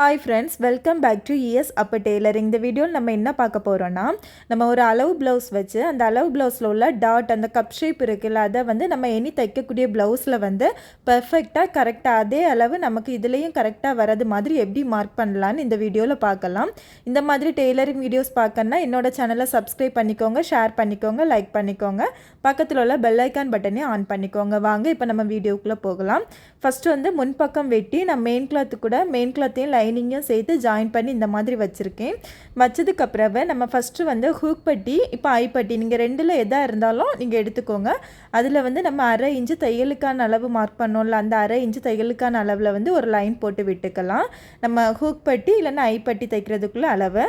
Hi friends welcome back to ES அப்போ tailoring இந்த வீடியோவில் நம்ம என்ன பார்க்க போகிறோன்னா நம்ம ஒரு அளவு ப்ளவுஸ் வச்சு அந்த அளவு ப்ளவுஸில் உள்ள டாட் அந்த கப் ஷேப் இருக்குல்ல அதை வந்து நம்ம எனி தைக்கக்கூடிய ப்ளவுஸில் வந்து பர்ஃபெக்டாக கரெக்டாக அதே அளவு நமக்கு இதுலேயும் கரெக்டாக வரது மாதிரி எப்படி மார்க் பண்ணலான்னு இந்த வீடியோவில் பார்க்கலாம். இந்த மாதிரி டெய்லரிங் வீடியோஸ் பார்க்கணுன்னா என்னோடய சேனலை சப்ஸ்கிரைப் பண்ணிக்கோங்க ஷேர் பண்ணிக்கோங்க லைக் பண்ணிக்கோங்க. பக்கத்தில் உள்ள பெல் ஐக்கான் பட்டனையும் ஆன் பண்ணிக்கோங்க. வாங்க இப்போ நம்ம வீடியோக்குள்ளே போகலாம். ஃபஸ்ட்டு வந்து முன்பக்கம் வெட்டி நான் மெயின் கிளாத்து கூட மெயின் கிளாத்தையும் லைனிங்கும் சேர்த்து ஜாயின் பண்ணி இந்த மாதிரி வச்சுருக்கேன். வச்சதுக்கப்புறம் நம்ம ஃபஸ்ட்டு வந்து ஹூக் பட்டி இப்போ ஐப்பட்டி நீங்கள் ரெண்டில் எதாக இருந்தாலும் நீங்கள் எடுத்துக்கோங்க. அதில் வந்து நம்ம அரை இன்ச்சு தையலுக்கான அளவு மார்க் பண்ணோம்ல அந்த அரை இன்ச்சு தையலுக்கான அளவில் வந்து ஒரு லைன் போட்டு விட்டுக்கலாம். நம்ம ஹூக் பட்டி இல்லைன்னா ஐப்பட்டி தைக்கிறதுக்குள்ள அளவு.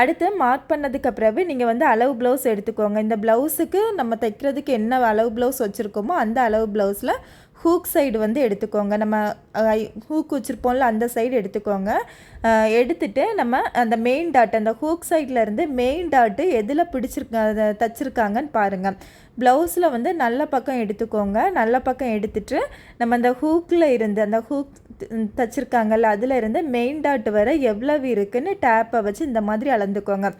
அடுத்து மார்க் பண்ணதுக்கு பிறகு நீங்கள் வந்து அளவு ப்ளவுஸ் எடுத்துக்கோங்க. இந்த ப்ளவுஸுக்கு நம்ம தைக்கிறதுக்கு என்ன அளவு ப்ளவுஸ் வச்சுருக்கோமோ அந்த அளவு ப்ளவுஸில் ஹூக் சைடு வந்து எடுத்துக்கோங்க. நம்ம ஹூக் வச்சுருப்போம்ல அந்த சைடு எடுத்துக்கோங்க. எடுத்துட்டு நம்ம அந்த மெயின் டாட் அந்த ஹூக் சைடில் இருந்து மெயின் டாட்டு எதில் பிடிச்சிருக்க தச்சுருக்காங்கன்னு பாருங்கள் ப்ளவுஸில் வந்து நல்ல பக்கம் எடுத்துக்கோங்க. நல்ல பக்கம் எடுத்துட்டு நம்ம அந்த ஹூக்கில் இருந்து அந்த ஹூக் தச்சுருக்காங்கல்ல அதில் இருந்து மெயின் டாட் வர எவ்வளவு இருக்குன்னு டேப்பை வச்சு இந்த மாதிரி அளந்துக்கோங்க.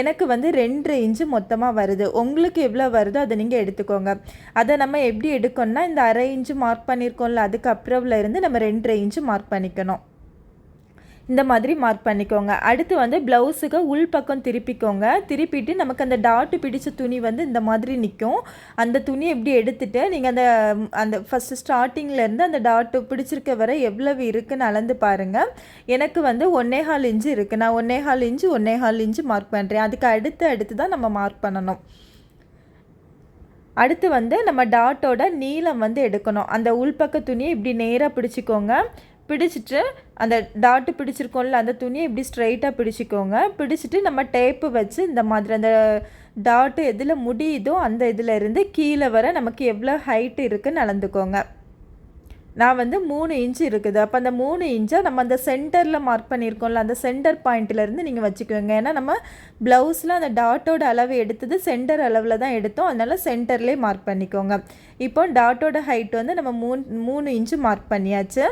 எனக்கு வந்து ரெண்டு இன்ச்சு மொத்தமாக வருது. உங்களுக்கு எவ்வளோ வருதோ அதை நீங்கள் எடுத்துக்கோங்க. அதை நம்ம எப்படி எடுக்கணும்னா இந்த அரை இன்ச்சு மார்க் பண்ணியிருக்கோம்ல அதுக்கு அப்புறம்ல இருந்து நம்ம ரெண்டரை இன்ச்சு மார்க் பண்ணிக்கணும். இந்த மாதிரி மார்க் பண்ணிக்கோங்க. அடுத்து வந்து ப்ளவுஸுக்கு உள் பக்கம் திருப்பிக்கோங்க. திருப்பிட்டு நமக்கு அந்த டாட்டு பிடிச்ச துணி வந்து இந்த மாதிரி நிற்கும் அந்த துணி எப்படி எடுத்துகிட்டு நீங்கள் அந்த அந்த ஃபஸ்ட்டு ஸ்டார்டிங்லேருந்து அந்த டாட்டு பிடிச்சிருக்க வரை எவ்வளவு இருக்குன்னு அளந்து பாருங்கள் எனக்கு வந்து ஒன்னே ஹால் இன்ச்சு இருக்குது நான் ஒன்னே ஹால் இன்ச்சு ஒன்னே ஹால் இன்ச்சு மார்க் பண்ணுறேன் அதுக்கு அடுத்து அடுத்து தான் நம்ம மார்க் பண்ணணும். அடுத்து வந்து நம்ம டாட்டோட நீளம் வந்து எடுக்கணும். அந்த உள்பக்க துணியை இப்படி நேராக பிடிச்சிக்கோங்க. பிடிச்சிட்டு அந்த டாட்டு பிடிச்சிருக்கோம்ல அந்த துணியை இப்படி ஸ்ட்ரைட்டாக பிடிச்சிக்கோங்க. பிடிச்சிட்டு நம்ம டேப்பு வச்சு இந்த மாதிரி அந்த டாட்டு எதில் முடியுதோ அந்த இதில் இருந்து கீழே வர நமக்கு எவ்வளோ ஹைட்டு இருக்குன்னு அளந்துக்கோங்க. நான் வந்து மூணு இன்ச்சு இருக்குது. அப்போ அந்த மூணு இன்ச்சை நம்ம அந்த சென்டரில் மார்க் பண்ணியிருக்கோம்ல அந்த சென்டர் பாயிண்ட்லேருந்து நீங்கள் வச்சுக்கோங்க. ஏன்னா நம்ம ப்ளவுஸில் அந்த டாட்டோட அளவு எடுத்தது சென்டர் அளவில் தான் எடுத்தோம். அதனால் சென்டர்லேயே மார்க் பண்ணிக்கோங்க. இப்போ டாட்டோட ஹைட் வந்து நம்ம மூணு மூணு இன்ச்சு மார்க் பண்ணியாச்சு.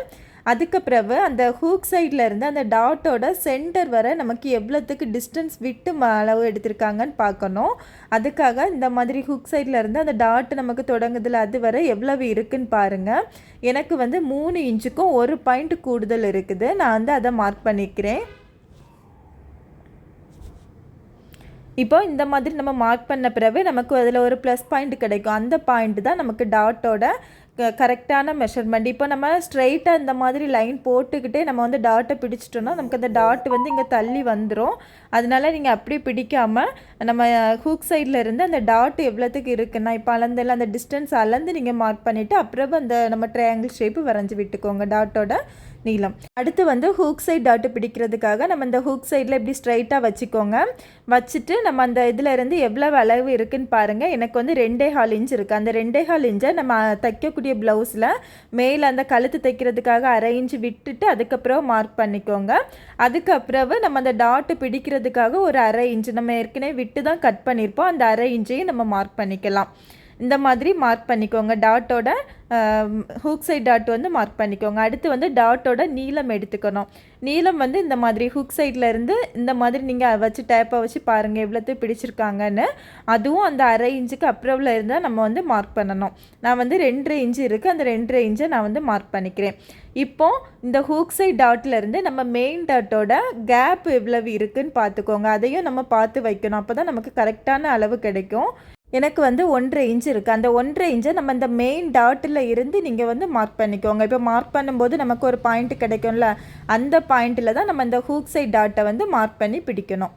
அதுக்கு பிறகு அந்த ஹூக் சைடில் இருந்து அந்த டாட்டோட சென்டர் வர நமக்கு எவ்வளோத்துக்கு டிஸ்டன்ஸ் விட்டு அளவு எடுத்திருக்காங்கன்னு பார்க்கணும். அதுக்காக இந்த மாதிரி ஹூக் சைடில் இருந்து அந்த டாட்டு நமக்கு தொடங்குதில் அது வர எவ்வளவு இருக்குன்னு பாருங்கள் எனக்கு வந்து மூணு இன்ச்சுக்கும் ஒரு பாயிண்ட் கூடுதல் இருக்குது. நான் வந்து அதை மார்க் பண்ணிக்கிறேன். இப்போ இந்த மாதிரி நம்ம மார்க் பண்ண பிறகு நமக்கு அதில் ஒரு ப்ளஸ் பாயிண்ட் கிடைக்கும். அந்த பாயிண்ட் தான் நமக்கு டாட்டோட கரெக்டான மெஷர்மெண்ட் இப்போ நம்ம ஸ்ட்ரைட்டாக இந்த மாதிரி லைன் போட்டுக்கிட்டே நம்ம வந்து டாட்டை பிடிச்சிட்டோம்னா நமக்கு அந்த டாட் வந்து இங்கே தள்ளி வந்துடும் அதனால நீங்கள் அப்படி பிடிக்காமல் நம்ம ஹூக் சைடில் இருந்து அந்த டாட் எவ்வளோத்துக்கு இருக்குன்னா இப்போ அளந்தில் அந்த டிஸ்டன்ஸ் அளந்து நீங்கள் மார்க் பண்ணிவிட்டு அப்புறம் அந்த நம்ம ட்ரையாங்கிள் ஷேப்பு வரைஞ்சி விட்டுக்கோங்க டாட்டோட நீளம். அடுத்து வந்து ஹூக் சைட் டாட்டு பிடிக்கிறதுக்காக நம்ம இந்த ஹூக் சைடில் இப்படி ஸ்ட்ரைட்டாக வச்சுக்கோங்க. வச்சுட்டு நம்ம அந்த இதில் இருந்து எவ்வளோ அளவு இருக்குன்னு பாருங்கள் எனக்கு வந்து ரெண்டே ஹால் இன்ச் இருக்குது அந்த ரெண்டே ஹால் இன்ச்சை நம்ம தைக்கக்கூடிய ப்ளவுஸில் மேலே அந்த கழுத்து தைக்கிறதுக்காக அரை இன்ச் விட்டுட்டு அதுக்கப்புறம் மார்க் பண்ணிக்கோங்க. அதுக்கப்புறம் நம்ம அந்த டாட்டு பிடிக்கிறதுக்காக ஒரு அரை இன்ச்சு நம்ம ஏற்கனவே விட்டு தான் கட் பண்ணியிருப்போம் அந்த அரை இன்ச்சையும் நம்ம மார்க் பண்ணிக்கலாம். இந்த மாதிரி மார்க் பண்ணிக்கோங்க. டாட்டோட ஹூக் சைட் டாட் வந்து மார்க் பண்ணிக்கோங்க. அடுத்து வந்து டாட்டோட நீளம் எடுத்துக்கணும். நீளம் வந்து இந்த மாதிரி ஹுக் சைடில் இருந்து இந்த மாதிரி நீங்கள் வச்சு டேப்பை வச்சு பாருங்கள் எவ்வளோத்தையும் பிடிச்சிருக்காங்கன்னு. அதுவும் அந்த அரை இன்ச்சுக்கு அப்புறவில் இருந்தால் நம்ம வந்து மார்க் பண்ணணும். நான் வந்து ரெண்டரை இன்ச்சு இருக்குது அந்த ரெண்டரை இன்ச்சை நான் வந்து மார்க் பண்ணிக்கிறேன். இப்போ இந்த ஹூக் சைட் டாட்லேருந்து நம்ம மெயின் டாட்டோட கேப் எவ்வளவு இருக்குதுன்னு பார்த்துக்கோங்க. அதையும் நம்ம பார்த்து வைக்கணும். அப்போ தான் நமக்கு கரெக்டான அளவு கிடைக்கும். எனக்கு வந்து ஒன்றரை இன்ச் இருக்குது அந்த ஒன்றரை இன்ச்சை நம்ம இந்த மெயின் டாட்டில் இருந்து நீங்கள் வந்து மார்க் பண்ணிக்கோங்க. இப்போ மார்க் பண்ணும்போது நமக்கு ஒரு பாயிண்ட் கிடைக்கும்ல அந்த பாயிண்ட்டில் தான் நம்ம இந்த ஹூக் சைட் டாட்டை வந்து மார்க் பண்ணி பிடிக்கணும்.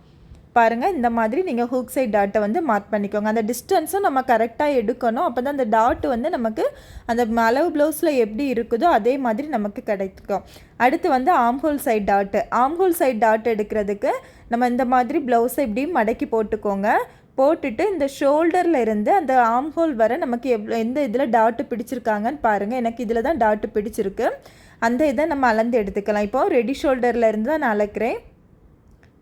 பாருங்கள் இந்த மாதிரி நீங்கள் ஹூக் சைட் டாட்டை வந்து மார்க் பண்ணிக்கோங்க. அந்த டிஸ்டன்ஸும் நம்ம கரெக்டாக எடுக்கணும். அப்போ தான் அந்த டாட்டு வந்து நமக்கு அந்த அளவு ப்ளவுஸில் எப்படி இருக்குதோ அதே மாதிரி நமக்கு கிடைக்கும். அடுத்து வந்து armhole side dot armhole side dot எடுக்கிறதுக்கு நம்ம இந்த மாதிரி ப்ளவுஸை இப்படி மடக்கி போட்டுக்கோங்க. போட்டுட்டு இந்த ஷோல்டரில் இருந்து அந்த ஆம் ஹோல் வர நமக்கு எவ் எந்த இதில் டாட்டு பிடிச்சிருக்காங்கன்னு பாருங்கள் எனக்கு இதில் தான் டாட்டு பிடிச்சிருக்கு. அந்த இதை நம்ம அளந்து எடுத்துக்கலாம். இப்போது ரெடி ஷோல்டரில் இருந்து தான் நான் அளக்கிறேன்.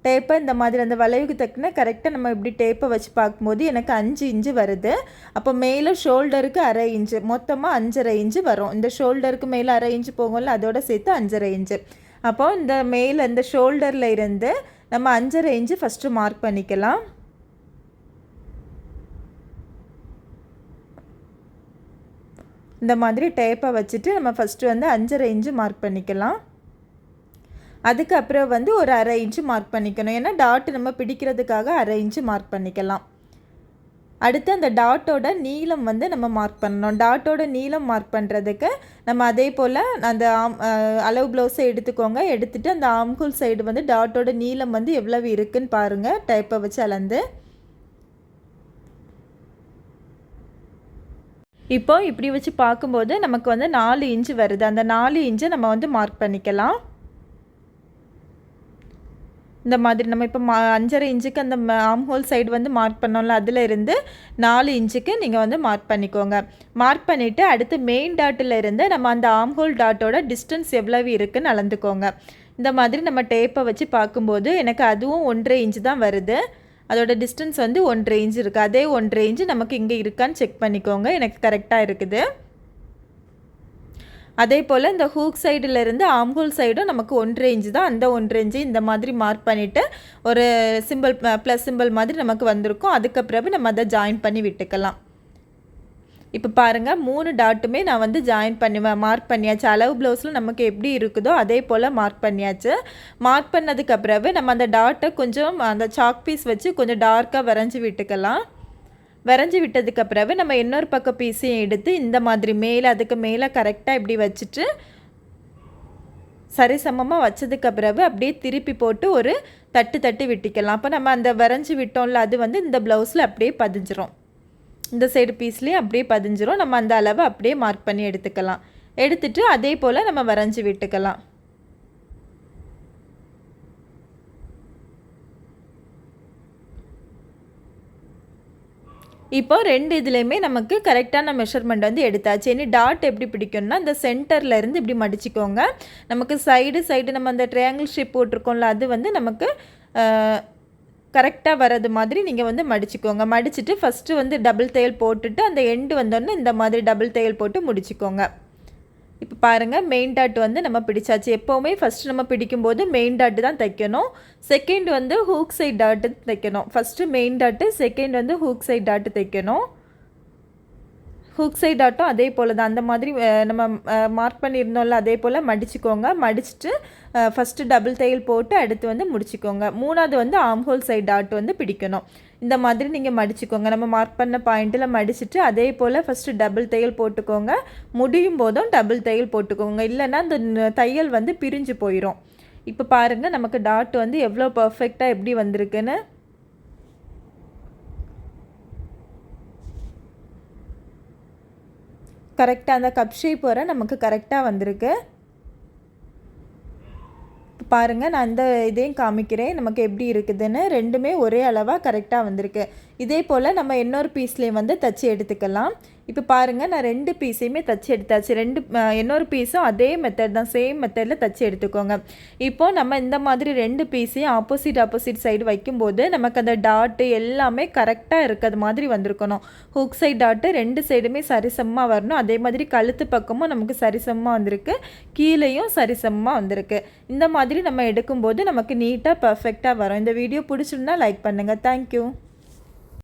டேப்பை இந்த மாதிரி அந்த வளைவுக்கு தக்குன கரெக்டாக நம்ம இப்படி டேப்பை வச்சு பார்க்கும்போது எனக்கு அஞ்சு இன்ச்சு வருது. அப்போ மேலே ஷோல்டருக்கு அரை இன்ச்சு மொத்தமாக அஞ்சரை இன்ச்சு வரும். இந்த ஷோல்டருக்கு மேலே அரை இன்ச்சு போகும்ல அதோட சேர்த்து அஞ்சரை இன்ச்சு. அப்போது இந்த மேலே இந்த ஷோல்டரில் இருந்து நம்ம அஞ்சரை இன்ச்சு ஃபஸ்ட்டு மார்க் பண்ணிக்கலாம். இந்த மாதிரி டேப்பை வச்சுட்டு நம்ம ஃபஸ்ட்டு வந்து அஞ்சரை இன்ச்சு மார்க் பண்ணிக்கலாம். அதுக்கப்புறம் வந்து ஒரு அரை இன்ச்சு மார்க் பண்ணிக்கணும். ஏன்னா டாட் நம்ம பிடிக்கிறதுக்காக அரை இன்ச்சு மார்க் பண்ணிக்கலாம். அடுத்து அந்த டாட்டோட நீளம் வந்து நம்ம மார்க் பண்ணணும். டாட்டோட நீளம் மார்க் பண்ணுறதுக்கு நம்ம அதே போல் அந்த ஆம் அளவு ப்ளவுஸை எடுத்துக்கோங்க. எடுத்துகிட்டு அந்த ஆம்கூல் சைடு வந்து டாட்டோட நீளம் வந்து எவ்வளவு இருக்குன்னு பாருங்கள் டைப்பை வச்சு அளந்து. இப்போ இப்படி வச்சு பார்க்கும்போது நமக்கு வந்து நாலு இன்ச்சு வருது. அந்த நாலு இன்ச்சை நம்ம வந்து மார்க் பண்ணிக்கலாம். இந்த மாதிரி நம்ம இப்போ மா அஞ்சரை இன்ச்சுக்கு அந்த ஆம் ஹோல் சைடு வந்து மார்க் பண்ணோம்ல அதில் இருந்து நாலு இன்ச்சுக்கு நீங்கள் வந்து மார்க் பண்ணிக்கோங்க. மார்க் பண்ணிவிட்டு அடுத்து மெயின் டாட்டில் இருந்து நம்ம அந்த ஆம் ஹோல் டாட்டோட டிஸ்டன்ஸ் எவ்வளவு இருக்குன்னு அளந்துக்கோங்க. இந்த மாதிரி நம்ம டேப்பை வச்சு பார்க்கும்போது எனக்கு அதுவும் ஒன்றரை இன்ச்சு தான் வருது. அதோட டிஸ்டன்ஸ் வந்து ஒன்றரை இன்ச் இருக்குது அதே ஒன்றரை ரேஞ்சு நமக்கு இங்கே இருக்கான்னு செக் பண்ணிக்கோங்க. எனக்கு கரெக்டாக இருக்குது. அதே போல் இந்த ஹூக் சைடுலேருந்து ஆம்ஹோல் சைடும் நமக்கு ஒன்றரை இன்ச்சு தான். அந்த ஒன்றரை இன்ச்சு இந்த மாதிரி மார்க் பண்ணிவிட்டு ஒரு சிம்பிள் ப்ளஸ் சிம்பிள் மாதிரி நமக்கு வந்திருக்கும். அதுக்கப்புறம் நம்ம அதை ஜாயின் பண்ணி விட்டுக்கலாம். இப்போ பாருங்கள் மூணு டாட்டுமே நான் வந்து ஜாயின் பண்ணுவேன். மார்க் பண்ணியாச்சு. அளவு ப்ளவுஸில் நமக்கு எப்படி இருக்குதோ அதே போல் மார்க் பண்ணியாச்சு. மார்க் பண்ணதுக்கு பிறகு நம்ம அந்த டாட்டை கொஞ்சம் அந்த சாக் பீஸ் வச்சு கொஞ்சம் டார்க்காக வரைஞ்சி விட்டுக்கலாம். வரைஞ்சி விட்டதுக்கு பிறகு நம்ம இன்னொரு பக்கம் பீஸையும் எடுத்து இந்த மாதிரி மேலே அதுக்கு மேலே கரெக்டாக இப்படி வச்சுட்டு சரிசமமாக வச்சதுக்கு பிறகு அப்படியே திருப்பி போட்டு ஒரு தட்டு தட்டு விட்டிக்கலாம். அப்போ நம்ம அந்த வரைஞ்சி விட்டோம்ல அது வந்து இந்த ப்ளவுஸில் அப்படியே பதிஞ்சிரும். இந்த சைடு பீஸ்லேயே அப்படியே பதிஞ்சிரும். நம்ம அந்த அளவை அப்படியே மார்க் பண்ணி எடுத்துக்கலாம். எடுத்துட்டு அதே போல் நம்ம வரைஞ்சி விட்டுக்கலாம். இப்போ ரெண்டு இதுலேயுமே நமக்கு கரெக்டான மெஷர்மெண்ட் வந்து எடுத்தாச்சு. இனி டாட் எப்படி பிடிக்கும்னா இந்த சென்டரில் இருந்து இப்படி மடிச்சுக்கோங்க. நமக்கு சைடு சைடு நம்ம அந்த ட்ரையாங்கிள் ஷேப் போட்டிருக்கோம்ல அது வந்து நமக்கு கரெக்டாக வர்றது மாதிரி நீங்கள் வந்து மடிச்சுக்கோங்க. மடிச்சுட்டு ஃபஸ்ட்டு வந்து டபுள் தையல் போட்டுட்டு அந்த எண்டு வந்தோடனே இந்த மாதிரி டபுள் தையல் போட்டு முடிச்சுக்கோங்க. இப்போ பாருங்கள் மெயின் டாட் வந்து நம்ம பிடிச்சாச்சு. எப்போவுமே ஃபஸ்ட்டு நம்ம பிடிக்கும்போது மெயின் டாட்டு தான் தைக்கணும். செகண்ட் வந்து ஹூக் சைட் டாட்டு தைக்கணும். ஃபஸ்ட்டு மெயின் டாட்டு செகண்ட் வந்து ஹூக் சைட் டாட்டு தைக்கணும். ஹுக் சைட் டாட்டும் அதே போல் தான் அந்த மாதிரி நம்ம மார்க் பண்ணியிருந்தோம்ல அதே போல் மடிச்சுக்கோங்க. மடிச்சுட்டு ஃபஸ்ட்டு டபுள் தையல் போட்டு அடுத்து வந்து முடிச்சுக்கோங்க. மூணாவது வந்து ஆம்ஹோல் சைட் டாட் வந்து பிடிக்கணும். இந்த மாதிரி நீங்கள் மடிச்சுக்கோங்க. நம்ம மார்க் பண்ண பாயிண்ட்டில் மடிச்சுட்டு அதே போல் ஃபஸ்ட்டு டபுள் தையல் போட்டுக்கோங்க. முடியும் போதும் டபுள் தையல் போட்டுக்கோங்க. இல்லைன்னா அந்த தையல் வந்து பிரிஞ்சு போயிடும் இப்போ பாருங்கள் நமக்கு டாட் வந்து எவ்வளோ பர்ஃபெக்டாக எப்படி வந்திருக்குன்னு. கரெக்டாக அந்த கப் ஷேப் வர நமக்கு கரெக்டாக வந்திருக்கு. பாருங்கள் நான் அந்த இதையும் காமிக்கிறேன். நமக்கு எப்படி இருக்குதுன்னு ரெண்டுமே ஒரே அளவாக கரெக்டாக வந்திருக்கு. இதே போல் நம்ம இன்னொரு பீஸ்லேயும் வந்து தச்சு எடுத்துக்கலாம். இப்போ பாருங்கள் நான் ரெண்டு பீஸையுமே தச்சு எடுத்தாச்சு. ரெண்டு இன்னொரு பீஸும் அதே மெத்தட் தான். சேம் மெத்தடில் தச்சு எடுத்துக்கோங்க. இப்போது நம்ம இந்த மாதிரி ரெண்டு பீஸையும் ஆப்போசிட் ஆப்போசிட் சைடு வைக்கும்போது நமக்கு அந்த டாட்டு எல்லாமே கரெக்டாக இருக்கிறது மாதிரி வந்திருக்கணும். ஹுக் சைட் டாட்டு ரெண்டு சைடுமே சரிசமமாக வரணும். அதே மாதிரி கழுத்து பக்கமும் நமக்கு சரிசமமாக வந்திருக்கு. கீழேயும் சரிசமமாக வந்திருக்கு. இந்த மாதிரி நம்ம எடுக்கும்போது நமக்கு நீட்டாக பர்ஃபெக்டாக வரும். இந்த வீடியோ பிடிச்சிருந்தா லைக் பண்ணுங்கள் தேங்க்யூ